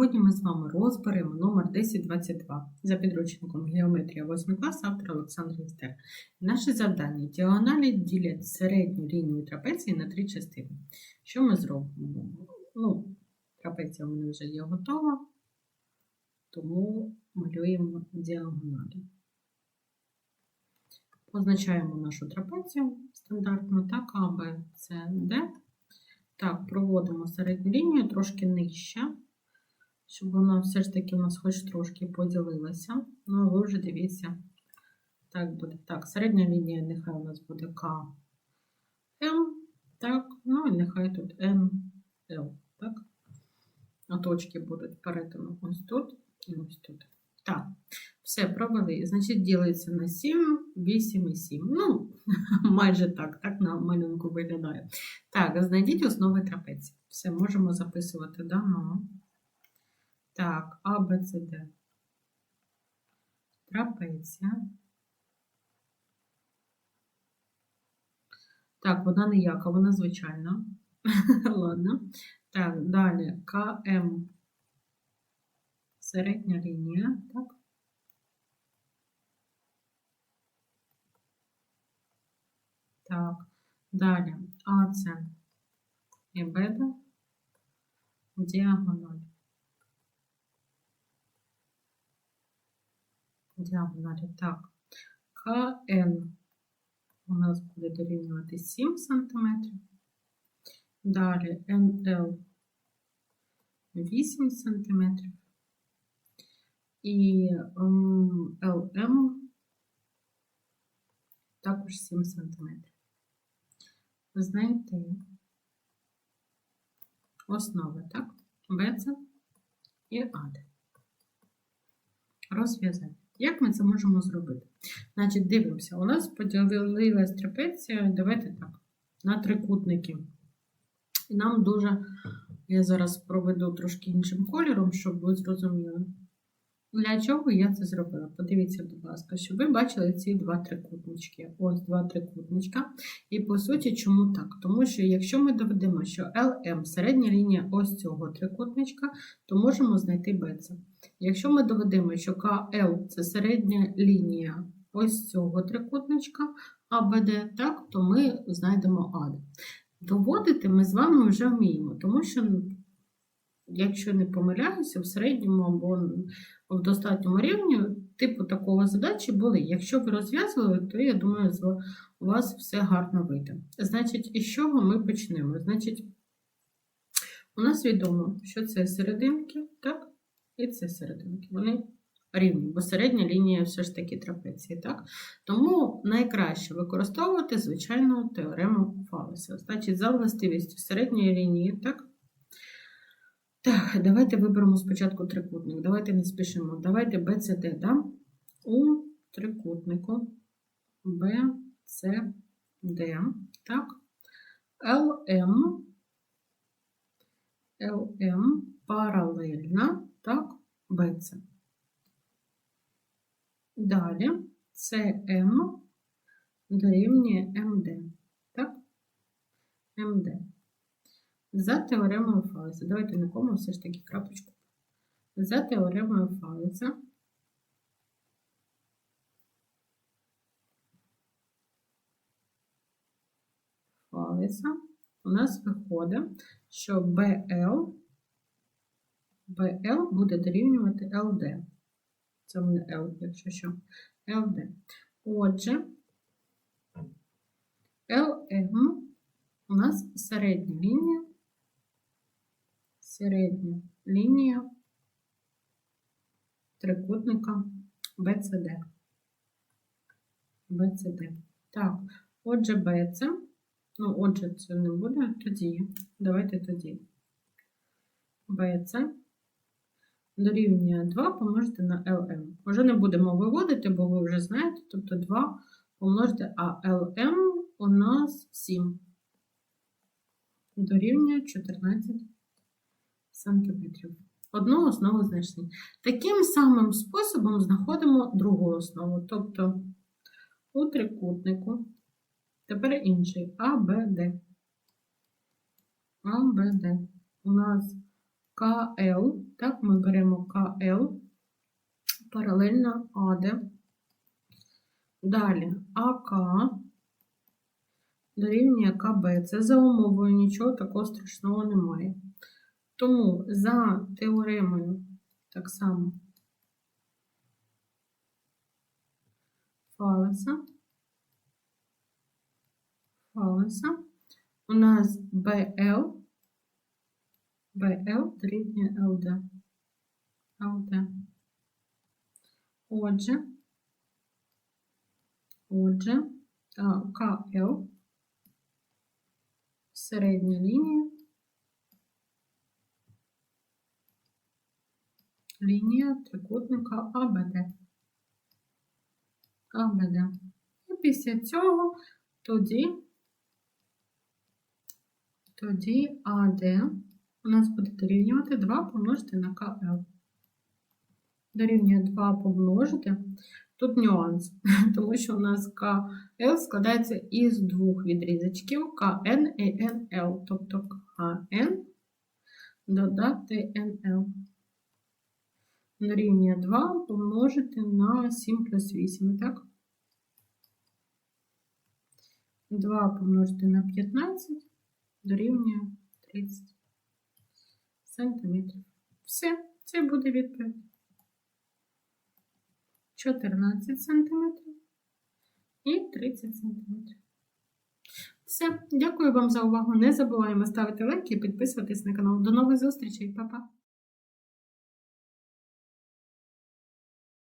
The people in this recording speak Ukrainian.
Сьогодні ми з вами розберемо номер 1022 за підручником Геометрія 8 клас автор Олександр Істер. Наше завдання діагоналі ділять середню лінію трапеції на три частини. Що ми зробимо? Ну, трапеція у мене вже є готова, тому малюємо діагоналі. Позначаємо нашу трапецію стандартно, так, А, Б, С, Д. Так, проводимо середню лінію трошки нижче, щоб вона все ж таки у нас хоч трошки поділилася. Ну, а ви вже дивіться, так буде. Так, середня лінія нехай у нас буде К, М, так, ну і нехай тут Н, Л, так. А точки будуть перетину ось тут і ось тут. Так, все, провели. Значить, ділиться на 7, 8 і 7. Ну, майже так, так на малюнку виглядає. Так, знайдіть основи трапеції. Все, можемо записувати дано. Так, А, Б, С, Д. Трапеція. Так, вона ніяка, вона звичайна. Ладно. Так, далі КМ. Середня лінія, так? Так, далі АЦ і БД діагональ. Діагоналі, так. КН у нас буде дорівнювати 7 см. Далі НЛ 8 см. І ЛМ також 7 см. Знайти основи, так? БЦ і АД. Розв'язати. Як ми це можемо зробити? Значить, дивимося, у нас поділилась трапеція, давайте так, на трикутники. І нам дуже, я зараз проведу трошки іншим кольором, щоб ви зрозуміли. Для чого я це зробила? Подивіться, будь ласка, щоб ви бачили ці два трикутнички. Ось два трикутничка. І по суті, чому так? Тому що якщо ми доведемо, що LM середня лінія ось цього трикутничка, то можемо знайти BC. Якщо ми доведемо, що KL це середня лінія ось цього трикутничка, а BD, так, то ми знайдемо AD. Доводити ми з вами вже вміємо, тому що, якщо не помиляюся, в середньому або в достатньому рівні типу такого задачі були. Якщо ви розв'язували, то я думаю, у вас все гарно вийде. Значить, із чого ми почнемо? Значить, у нас відомо, що це серединки, так? І це серединки. Вони рівні, бо середня лінія все ж таки трапеції, так? Тому найкраще використовувати, звичайно, теорему Фалеса. Значить, за властивістю середньої лінії, так? Так, давайте виберемо спочатку трикутник. Давайте не спішимо. Давайте BCD, да? У трикутнику BCD, так? LM, LM паралельна, так, BC. Далі CM дорівнює MD, так? MD. За теоремою Фалеса. Давайте на кому все ж таки крапочку. За теоремою Фалеса. Фалеса у нас виходить, що BL, BL буде дорівнювати LD. Це мене L, якщо що. LD. Отже, LM у нас середня лінія середня лінія трикутника BCD. BCD. Так, отже, BC, ну, отже, це не буде тоді. Давайте тоді. BC дорівнює 2 помножити на LM. Уже не будемо виводити, бо ви вже знаєте, тобто 2 помножити, а LM у нас 7. Дорівнює 14 сантиметрів. Одну основу знайшли. Таким самим способом знаходимо другу основу. Тобто у трикутнику, тепер інший АБД. АБД. У нас КЛ. Так, ми беремо КЛ паралельно АД. Далі АК дорівнює КБ. Це за умовою нічого такого страшного немає. Тому за теоремою так само Фалеса. Фалеса. У нас БЛ. БЛ дорівнює ЛД. ЛД. Отже, отже, КЛ середня лінія. Лінія трикутника АБД. АБД. І після цього тоді, тоді АД у нас буде дорівнювати 2 помножити на КЛ. Дорівнює 2 помножити. Тут нюанс, тому що у нас КЛ складається із двох відрізочків КН і НЛ, тобто КН додати НЛ. Дорівнює 2 помножити на 7 плюс 8, так? 2 помножити на 15 дорівнює 30 сантиметрів. Все, це буде відповідь. 14 сантиметрів і 30 сантиметрів. Все, дякую вам за увагу. Не забуваємо ставити лайки і підписуватись на канал. До нових зустрічей, Па-па!